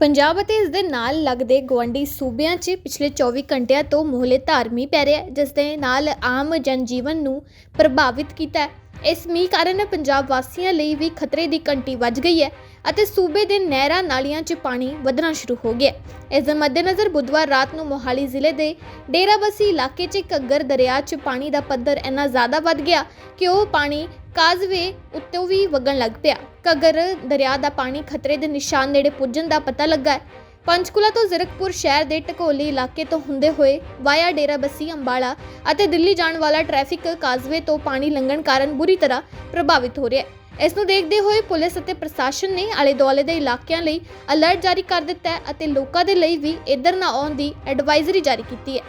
ਪੰਜਾਬ ਅਤੇ ਇਸ ਦੇ ਨਾਲ ਲੱਗਦੇ ਗਵਾਂਢੀ ਸੂਬਿਆਂ 'ਚ ਪਿਛਲੇ 24 ਘੰਟਿਆਂ ਤੋਂ ਮੋਹਲੇ ਧਾਰਮੀ ਪੈ ਰਿਹਾ ਹੈ, ਜਿਸ ਦੇ ਨਾਲ ਆਮ ਜਨਜੀਵਨ ਨੂੰ ਪ੍ਰਭਾਵਿਤ ਕੀਤਾ ਹੈ। ਇਸ ਮੀਂਹ ਕਾਰਨ ਪੰਜਾਬ ਵਾਸੀਆਂ ਲਈ ਵੀ ਖਤਰੇ ਦੀ ਘੰਟੀ ਵੱਜ ਗਈ ਹੈ ਅਤੇ ਸੂਬੇ ਦੇ ਨਹਿਰਾਂ ਨਾਲੀਆਂ 'ਚ ਪਾਣੀ ਵਧਣਾ ਸ਼ੁਰੂ ਹੋ ਗਿਆ ਇਸ ਦੇ ਮੱਦੇਨਜ਼ਰ ਬੁੱਧਵਾਰ ਰਾਤ ਨੂੰ ਮੋਹਾਲੀ ਜ਼ਿਲ੍ਹੇ ਦੇ ਡੇਰਾਬੱਸੀ ਇਲਾਕੇ 'ਚ ਘੱਗਰ ਦਰਿਆ 'ਚ ਪਾਣੀ ਦਾ ਪੱਧਰ ਇੰਨਾ ਜ਼ਿਆਦਾ ਵੱਧ ਗਿਆ ਕਿ ਉਹ ਪਾਣੀ ਕਾਜ਼ਵੇ ਉੱਤੋਂ ਵੀ ਵਗਣ ਲੱਗ ਪਿਆ। ਘੱਗਰ ਦਰਿਆ ਦਾ ਪਾਣੀ ਖਤਰੇ ਦੇ ਨਿਸ਼ਾਨ ਨੇੜੇ ਪੁੱਜਣ ਦਾ ਪਤਾ ਲੱਗਾ ਹੈ ਪੰਚਕੂਲਾ ਤੋਂ ਜ਼ੀਰਕਪੁਰ ਸ਼ਹਿਰ ਦੇ ਢਕੋਲੀ ਇਲਾਕੇ ਤੋਂ ਹੁੰਦੇ ਹੋਏ ਵਾਇਆ ਡੇਰਾਬੱਸੀ ਅੰਬਾਲਾ ਅਤੇ ਦਿੱਲੀ ਜਾਣ ਵਾਲਾ ਟ੍ਰੈਫਿਕ ਕਾਜ਼ਵੇ ਤੋਂ ਪਾਣੀ ਲੰਘਣ ਕਾਰਨ ਬੁਰੀ ਤਰ੍ਹਾਂ ਪ੍ਰਭਾਵਿਤ ਹੋ ਰਿਹਾ ਹੈ। ਇਸ ਨੂੰ ਦੇਖਦੇ ਹੋਏ ਪੁਲਿਸ ਅਤੇ ਪ੍ਰਸ਼ਾਸਨ ਨੇ ਆਲੇ ਦੁਆਲੇ ਦੇ ਇਲਾਕਿਆਂ ਲਈ ਅਲਰਟ ਜਾਰੀ ਕਰ ਦਿੱਤਾ ਹੈ ਅਤੇ ਲੋਕਾਂ ਦੇ ਲਈ ਵੀ ਇੱਧਰ ਨਾ ਆਉਣ ਦੀ ਐਡਵਾਈਜ਼ਰੀ ਜਾਰੀ ਕੀਤੀ ਹੈ।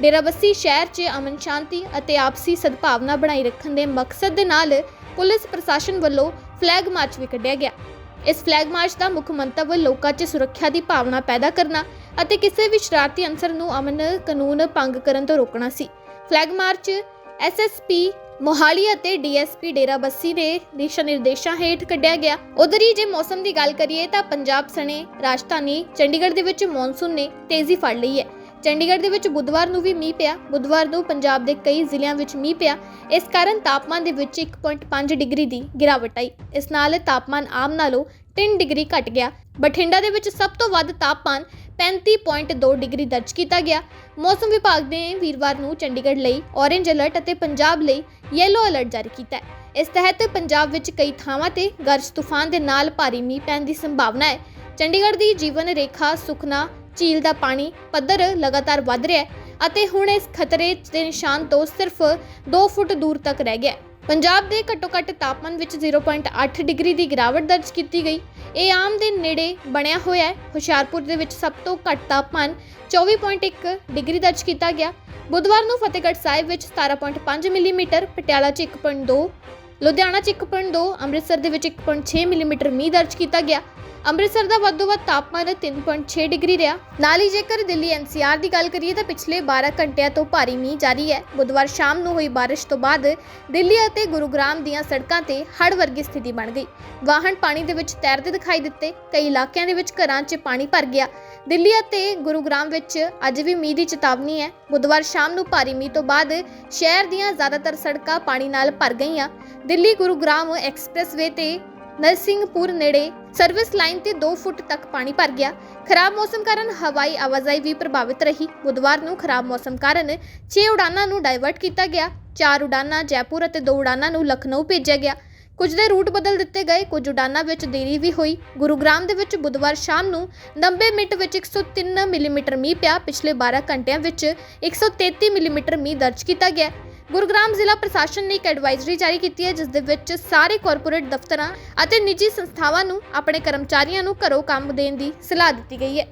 ਡੇਰਾਬੱਸੀ ਸ਼ਹਿਰ 'ਚ ਅਮਨ ਸ਼ਾਂਤੀ ਅਤੇ ਆਪਸੀ ਸਦਭਾਵਨਾ ਬਣਾਈ ਰੱਖਣ ਦੇ ਮਕਸਦ ਦੇ ਨਾਲ ਪੁਲਿਸ ਪ੍ਰਸ਼ਾਸਨ ਵੱਲੋਂ ਫਲੈਗ ਮਾਰਚ ਵੀ ਕੱਢਿਆ ਗਿਆ। ਇਸ ਫਲੈਗ ਮਾਰਚ ਦਾ ਮੁੱਖ ਮੰਤਵ ਲੋਕਾਂ 'ਚ ਸੁਰੱਖਿਆ ਦੀ ਭਾਵਨਾ ਪੈਦਾ ਕਰਨਾ ਅਤੇ ਕਿਸੇ ਵੀ ਸ਼ਰਾਰਤੀ ਅਨਸਰ ਨੂੰ ਅਮਨ ਕਾਨੂੰਨ ਭੰਗ ਕਰਨ ਤੋਂ ਰੋਕਣਾ ਸੀ। ਫਲੈਗ ਮਾਰਚ ਐਸਐਸਪੀ ਮੋਹਾਲੀ ਅਤੇ ਡੀਐਸਪੀ ਡੇਰਾਬੱਸੀ ਦੇ ਦਿਸ਼ਾ ਨਿਰਦੇਸ਼ਾਂ ਹੇਠ ਕੱਢਿਆ ਗਿਆ। ਉਧਰ ਹੀ ਜੇ ਮੌਸਮ ਦੀ ਗੱਲ ਕਰੀਏ ਤਾਂ ਪੰਜਾਬ ਸਣੇ ਰਾਜਧਾਨੀ ਚੰਡੀਗੜ੍ਹ ਦੇ ਵਿੱਚ ਮੌਨਸੂਨ ਨੇ ਤੇਜ਼ੀ ਫੜ ਲਈ ਹੈ। ਚੰਡੀਗੜ੍ਹ ਦੇ ਵਿੱਚ ਬੁੱਧਵਾਰ ਨੂੰ ਵੀ ਮੀਂਹ ਪਿਆ। ਬੁੱਧਵਾਰ ਨੂੰ ਪੰਜਾਬ ਦੇ ਕਈ ਜ਼ਿਲ੍ਹਿਆਂ ਵਿੱਚ ਮੀਂਹ ਪਿਆ। ਇਸ ਕਾਰਨ ਤਾਪਮਾਨ ਦੇ ਵਿੱਚ 1.5 ਡਿਗਰੀ ਦੀ ਗਿਰਾਵਟ ਆਈ। ਇਸ ਨਾਲ ਤਾਪਮਾਨ ਆਮ ਨਾਲੋਂ 3 ਡਿਗਰੀ ਘਟ ਗਿਆ। ਬਠਿੰਡਾ ਦੇ ਵਿੱਚ ਸਭ ਤੋਂ ਵੱਧ ਤਾਪਮਾਨ 35.2 ਡਿਗਰੀ ਦਰਜ ਕੀਤਾ ਗਿਆ। ਮੌਸਮ ਵਿਭਾਗ ਨੇ ਵੀਰਵਾਰ ਨੂੰ ਚੰਡੀਗੜ੍ਹ ਲਈ ਔਰੇਂਜ ਅਲਰਟ ਅਤੇ ਪੰਜਾਬ ਲਈ ਯੈਲੋ ਅਲਰਟ ਜਾਰੀ ਕੀਤਾ ਹੈ। ਇਸ ਤਹਿਤ ਪੰਜਾਬ ਵਿੱਚ ਕਈ ਥਾਵਾਂ ਤੇ ਗਰਜ ਤੂਫਾਨ ਦੇ ਨਾਲ ਭਾਰੀ ਮੀਂਹ ਪੈਣ ਦੀ ਸੰਭਾਵਨਾ ਹੈ। ਚੰਡੀਗੜ੍ਹ ਦੀ ਜੀਵਨ ਰੇਖਾ ਸੁਖਨਾ ਝੀਲ ਦਾ ਪਾਣੀ ਪੱਧਰ ਲਗਾਤਾਰ ਵੱਧ ਰਿਹਾ ਹੈ ਅਤੇ ਹੁਣ ਇਸ ਖਤਰੇ ਦੇ ਨਿਸ਼ਾਨ ਤੋਂ ਸਿਰਫ 2 ਫੁੱਟ ਦੂਰ ਤੱਕ ਰਹਿ ਗਿਆ ਪੰਜਾਬ ਦੇ ਘੱਟੋ-ਘੱਟ ਤਾਪਮਾਨ ਵਿੱਚ 0.8 ਡਿਗਰੀ ਦੀ ਗਿਰਾਵਟ ਦਰਜ ਕੀਤੀ ਗਈ। ਇਹ ਆਮ ਦੇ ਨੇੜੇ ਬਣਿਆ ਹੋਇਆ ਹੈ। ਹੁਸ਼ਿਆਰਪੁਰ ਦੇ ਵਿੱਚ ਸਭ ਤੋਂ ਘੱਟ ਤਾਪਮਾਨ 24.1 ਡਿਗਰੀ ਦਰਜ ਕੀਤਾ ਗਿਆ। ਬੁੱਧਵਾਰ ਨੂੰ ਫਤਿਹਗੜ੍ਹ ਸਾਹਿਬ ਵਿੱਚ 17.5 ਮਿਲੀਮੀਟਰ, ਪਟਿਆਲਾ 'ਚ 1.2 ਲੁਧਿਆਣਾ 'ਚ 1.2 ਅੰਮ੍ਰਿਤਸਰ ਦੇ ਵਿੱਚ 1.6 ਮਿਲੀਮੀਟਰ ਮੀਂਹ ਦਰਜ ਕੀਤਾ ਗਿਆ। ਅੰਮ੍ਰਿਤਸਰ ਦਾ ਵੱਧੋ ਵੱਧ ਤਾਪਮਾਨ 3.6 ਡਿਗਰੀ ਰਿਹਾ। ਨਾਲ ਹੀ ਜੇਕਰ ਦਿੱਲੀ ਐਨਸੀਆਰ ਦੀ ਗੱਲ ਕਰੀਏ ਤਾਂ ਪਿਛਲੇ 12 ਘੰਟਿਆਂ ਤੋਂ ਭਾਰੀ ਮੀਂਹ ਜਾਰੀ ਹੈ। ਬੁੱਧਵਾਰ ਸ਼ਾਮ ਨੂੰ ਹੋਈ ਬਾਰਿਸ਼ ਤੋਂ ਬਾਅਦ ਦਿੱਲੀ ਅਤੇ ਗੁਰੂਗ੍ਰਾਮ ਦੀਆਂ ਸੜਕਾਂ ਤੇ ਹੜ੍ਹ ਵਰਗੀ ਸਥਿਤੀ ਬਣ ਗਈ। ਵਾਹਨ ਪਾਣੀ ਦੇ ਵਿੱਚ ਤੈਰਦੇ ਦਿਖਾਈ ਦਿੱਤੇ। ਕਈ ਇਲਾਕਿਆਂ ਦੇ ਵਿੱਚ ਘਰਾਂ 'ਚ ਪਾਣੀ ਭਰ ਗਿਆ। ਦਿੱਲੀ ਅਤੇ ਗੁਰੂਗ੍ਰਾਮ ਵਿੱਚ ਅੱਜ ਵੀ ਮੀਂਹ ਦੀ ਚੇਤਾਵਨੀ ਹੈ। ਬੁੱਧਵਾਰ ਸ਼ਾਮ ਨੂੰ ਭਾਰੀ ਮੀਂਹ ਤੋਂ ਬਾਅਦ ਸ਼ਹਿਰ ਦੀਆਂ ਜ਼ਿਆਦਾਤਰ ਸੜਕਾਂ ਪਾਣੀ ਨਾਲ ਭਰ ਗਈਆਂ। ਦਿੱਲੀ ਗੁਰੂਗ੍ਰਾਮ ਐਕਸਪ੍ਰੈਸਵੇ ਤੇ ਨਰਸਿੰਘਪੁਰ ਨੇੜੇ ਸਰਵਿਸ ਲਾਈਨ ਤੇ 2 ਫੁੱਟ ਤੱਕ ਪਾਣੀ ਭਰ ਗਿਆ। ਖਰਾਬ ਮੌਸਮ ਕਾਰਨ ਹਵਾਈ ਆਵਾਜਾਈ ਵੀ ਪ੍ਰਭਾਵਿਤ ਰਹੀ। ਬੁੱਧਵਾਰ ਨੂੰ ਖਰਾਬ ਮੌਸਮ ਕਾਰਨ 6 ਉਡਾਨਾਂ ਨੂੰ ਡਾਇਵਰਟ ਕੀਤਾ ਗਿਆ। 4 ਉਡਾਨਾਂ ਜੈਪੁਰ ਅਤੇ 2 ਉਡਾਨਾਂ ਨੂੰ ਲਖਨਊ ਭੇਜਿਆ ਗਿਆ। ਕੁਝ ਦੇ ਰੂਟ ਬਦਲ ਦਿੱਤੇ ਗਏ, ਕੁਝ ਉਡਾਨਾਂ ਵਿੱਚ ਦੇਰੀ ਵੀ ਹੋਈ। ਗੁਰੂਗ੍ਰਾਮ ਦੇ ਵਿੱਚ ਬੁੱਧਵਾਰ ਸ਼ਾਮ ਨੂੰ 90 ਮਿੰਟ ਵਿੱਚ 103 ਮਿਲੀਮੀਟਰ ਮੀਂਹ ਪਿਆ। ਪਿਛਲੇ 12 ਘੰਟਿਆਂ ਵਿੱਚ 133 ਮਿਲੀਮੀਟਰ ਮੀਂਹ ਦਰਜ ਕੀਤਾ ਗਿਆ। ਗੁਰੂਗ੍ਰਾਮ ਜ਼ਿਲ੍ਹਾ ਪ੍ਰਸ਼ਾਸਨ ਨੇ ਇੱਕ ਐਡਵਾਈਜ਼ਰੀ ਜਾਰੀ ਕੀਤੀ ਹੈ, ਜਿਸ ਦੇ ਵਿੱਚ ਸਾਰੇ ਕਾਰਪੋਰੇਟ ਦਫ਼ਤਰਾਂ ਅਤੇ ਨਿੱਜੀ ਸੰਸਥਾਵਾਂ ਨੂੰ ਆਪਣੇ ਕਰਮਚਾਰੀਆਂ ਨੂੰ ਘਰੋਂ ਕੰਮ ਦੇਣ ਦੀ ਸਲਾਹ ਦਿੱਤੀ ਗਈ ਹੈ।